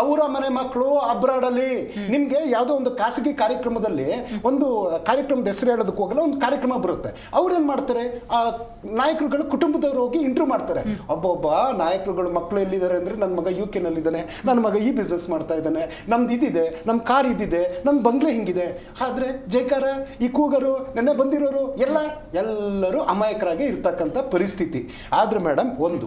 ಅವರ ಮನೆ ಮಕ್ಕಳು ಅಬ್ರಾಡಲ್ಲಿ. ನಿಮ್ಗೆ ಯಾವುದೋ ಒಂದು ಖಾಸಗಿ ಕಾರ್ಯಕ್ರಮದಲ್ಲಿ ಒಂದು ಕಾರ್ಯಕ್ರಮದ ಹೆಸರು ಹೇಳೋದಕ್ಕೆ ಹೋಗಲ್ಲ ಒಂದು ಕಾರ್ಯಕ್ರಮ ಬರುತ್ತೆ. ಅವ್ರೇನ್ ಮಾಡ್ತಾರೆ? ಆ ನಾಯಕರುಗಳು ಕುಟುಂಬದವ್ರು ಹೋಗಿ ಇಂಟರ್ವ್ಯೂ ಮಾಡ್ತಾರೆ. ಒಬ್ಬೊಬ್ಬ ನಾಯಕರುಗಳು ಮಕ್ಕಳು ಎಲ್ಲಿದ್ದಾರೆ ಅಂದ್ರೆ ನನ್ನ ಮಗ ಯು ಕೆನಲ್ಲಿದ್ದಾನೆ ನನ್ನ ಮಗ ಈ ಬಿಸ್ನೆಸ್ ಮಾಡ್ತಾ ಇದ್ದಾನೆ ನಮ್ದು ಇದಿದೆ ನಮ್ಮ ಕಾರ್ ಇದಿದೆ ನನ್ನ ಬಂಗ್ಲೆ ಹಿಂಗಿದೆ. ಆದ್ರೆ ಜೈಕಾರ ಈ ಕೂಗರು ನೆನ್ನೆ ಬಂದಿರೋರು ಎಲ್ಲ ಎಲ್ಲರೂ ಅಮಾಯಕರಾಗಿ ಇರ್ತಕ್ಕಂಥ ಪರಿಸ್ಥಿತಿ. ಆದ್ರೆ ಮೇಡಮ್ ಒಂದು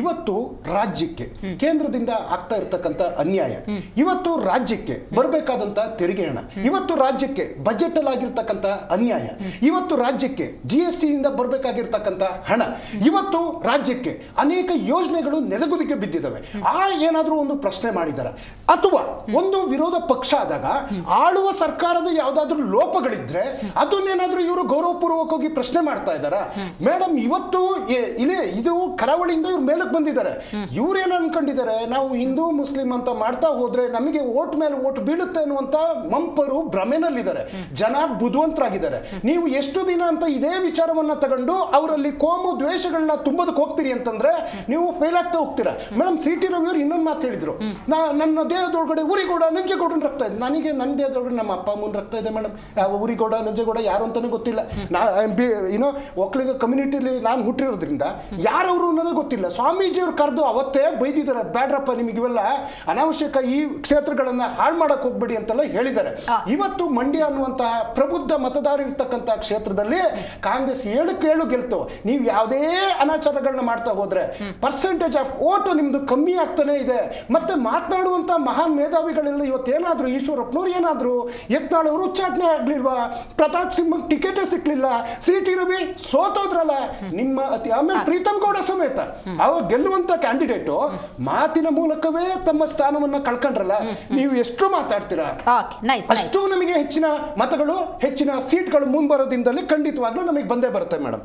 ಇವತ್ತು ರಾಜ್ಯಕ್ಕೆ ಕೇಂದ್ರದಿಂದ ಆಗ್ತಾ ಇರ್ತಕ್ಕಂಥ ಅನ್ಯಾಯ. ಇವತ್ತು ರಾಜ್ಯಕ್ಕೆ ಬರಬೇಕಾದಂತ ತೆರಿಗೆ ಹಣ ಇವತ್ತು ರಾಜ್ಯಕ್ಕೆ ಬಜೆಟ್ ಅಲ್ಲಿ ಆಗಿರ್ತಕ್ಕಂಥ ಅನ್ಯಾಯ. ಇವತ್ತು ರಾಜ್ಯಕ್ಕೆ ಜಿ ಎಸ್ ಟಿಯಿಂದ ಹಣ. ಇವತ್ತು ರಾಜ್ಯಕ್ಕೆ ಅನೇಕ ಯೋಜನೆಗಳು ನೆಲಗುದಿಗೆ ಬಿದ್ದಿದ್ದಾವೆ ಆ ಏನಾದರೂ ಒಂದು ಪ್ರಶ್ನೆ ಮಾಡಿದ್ದಾರೆ ಅಥವಾ ಒಂದು ವಿರೋಧ ಪಕ್ಷ ಆದಾಗ ಆಳುವ ಸರ್ಕಾರದ ಯಾವ್ದಾದ್ರು ಲೋಪಗಳಿದ್ರೆ ಅದನ್ನೇನಾದ್ರೂ ಇವರು ಗೌರವಪೂರ್ವಕವಾಗಿ ಪ್ರಶ್ನೆ ಮಾಡ್ತಾ ಇದ್ದಾರಾ? ಮೇಡಮ್ ಇವತ್ತು ಇದು ಕರಾವಳಿಯಿಂದ ಇವ್ರ ಮೇಲಕ್ಕೆ ಬಂದಿದ್ದಾರೆ. ಇವ್ರೇನು ಅನ್ಕೊಂಡಿದ್ದಾರೆ? ನಾವು ಹಿಂದೂ, ಮುಸ್ಲಿಂ ಅಂತ ಮಾಡ್ತಾ ಹೋದ್ರೆ ನಮಗೆ ಓಟ್ ಮೇಲೆ ಓಟ್ ಬೀಳುತ್ತೆ ಅನ್ನುವಂತ ಮಂಪರು ಭ್ರಮೆನಲ್ಲಿದ್ದಾರೆ. ಜನ ಬುದ್ಧಿವಂತರಾಗಿದ್ದಾರೆ ನೀವು ಎಷ್ಟು ದಿನ ಅಂತ ಇದೇ ವಿಚಾರವನ್ನ ತಗೊಂಡು ಅವರಲ್ಲಿ ಕೋಮು ದ್ವೇಷಗಳನ್ನ ತುಂಬೋದಕ್ಕೆ ಹೋಗ್ತೀರಿ ಅಂತಂದ್ರೆ ನೀವು ಫೇಲ್ ಆಗ್ತಾ ಹೋಗ್ತೀರಾ. ಮೇಡಮ್ ಸಿ ಟಿ ರವಿಯವರು ಇನ್ನೊಂದು ಮಾತು ಹೇಳಿದ್ರು. ನಾ ನನ್ನ ದೇಹದೊಳಗಡೆ ಉರಿಗೌಡ ನಂಜೇಗೌಡನ ರಕ್ತ ಇದೆ. ನನಗೆ ನನ್ನ ದೇಹದೊಳಗಡೆ ನಮ್ಮ ಅಪ್ಪ, ಅಮ್ಮನ ರಕ್ತ ಇದೆ ಮೇಡಮ್ ಉರಿಗೌಡ, ನಂಜೇಗೌಡ ಯಾರು ಅಂತಾನೂ ಗೊತ್ತಿಲ್ಲ. ನಾ ಏನೋ ಒಕ್ಕಲಿಗ ಕಮ್ಯುನಿಟಿಲಿ ನಾನು ಹುಟ್ಟಿರೋದ್ರಿಂದ ಯಾರವರು ಅನ್ನೋದೇ ಗೊತ್ತಿಲ್ಲ. ಸ್ವಾಮೀಜಿಯವ್ರು ಕರೆದು ಅವತ್ತೇ ಬೈದಿದ್ದಾರೆ. ಬ್ಯಾಡ್ರಪ್ಪ ನಿಮಗೆ ಇವೆಲ್ಲ ಅನಾವಶ್ಯಕ ಈ ಕ್ಷೇತ್ರಗಳನ್ನ ಹಾಳು ಮಾಡಕ್ ಹೋಗ್ಬೇಡಿ ಅಂತೆಲ್ಲ ಹೇಳಿದ್ದಾರೆ. ಇವತ್ತು ಮಂಡ್ಯ ಅನ್ನುವಂತಹ ಪ್ರಬುದ್ಧ ಮತದಾರ ಇರ್ತಕ್ಕಂತಹ ಕ್ಷೇತ್ರದಲ್ಲಿ ಕಾಂಗ್ರೆಸ್ ಏಳು ಏಳು ಗೆಲ್ತು. ನೀವು ಯಾವುದೇ ಅನಾಚಾರಗಳನ್ನ ಮಾಡ್ತಾ ಹೋದ್ರೆ ಪರ್ಸೆಂಟೇಜ್ ಆಫ್ ಓಟು ನಿಮ್ದು ಕಮ್ಮಿ ಆಗ್ತಾನೆ ಇದೆ. ಮತ್ತೆ ಮಾತನಾಡುವಂತ ಮಹಾನ್ ಮೇಧಾವಿಗಳೆಲ್ಲ ಇವತ್ತೇನಾದ್ರು ಈಶ್ವರಪ್ಪನವ್ರು ಏನಾದ್ರು ಯತ್ನಾಳವರು ಉಚ್ಚಾಟನೆ ಆಗ್ಲಿಲ್ವಾ? ಪ್ರತಾಪ್ ಸಿಂಹ್ ಟಿಕೆಟೇ ಸಿಕ್ಲಿಲ್ಲ. ಸಿ ಟಿ ರವಿ ಸೋತೋದ್ರಲ್ಲ. ನಿಮ್ಮ ಅತಿ ಆಮೇಲೆ ಪ್ರೀತಮ್ ಗೌಡ ಸಮೇತ. ಅವ್ರು ಗೆಲ್ಲುವಂತ ಕ್ಯಾಂಡಿಡೇಟು ಮಾತಿನ ಮೂಲಕವೇ ತಮ್ಮ ಸ್ಥಾನವನ್ನ ಕಳ್ಕೊಂಡ್ರಲ್ಲ ನೀವು ಎಷ್ಟು ಮಾತಾಡ್ತೀರಾ. ಅಷ್ಟು ನಮಗೆ ಹೆಚ್ಚಿನ ಮತಗಳು ಹೆಚ್ಚಿನ ಸೀಟ್ಗಳು ಮುಂಬರೋದಿಂದಲೇ ಖಂಡಿತವಾಗ್ಲೂ ನಮಗೆ ಬಂದೇ ಬರುತ್ತೆ ಮೇಡಮ್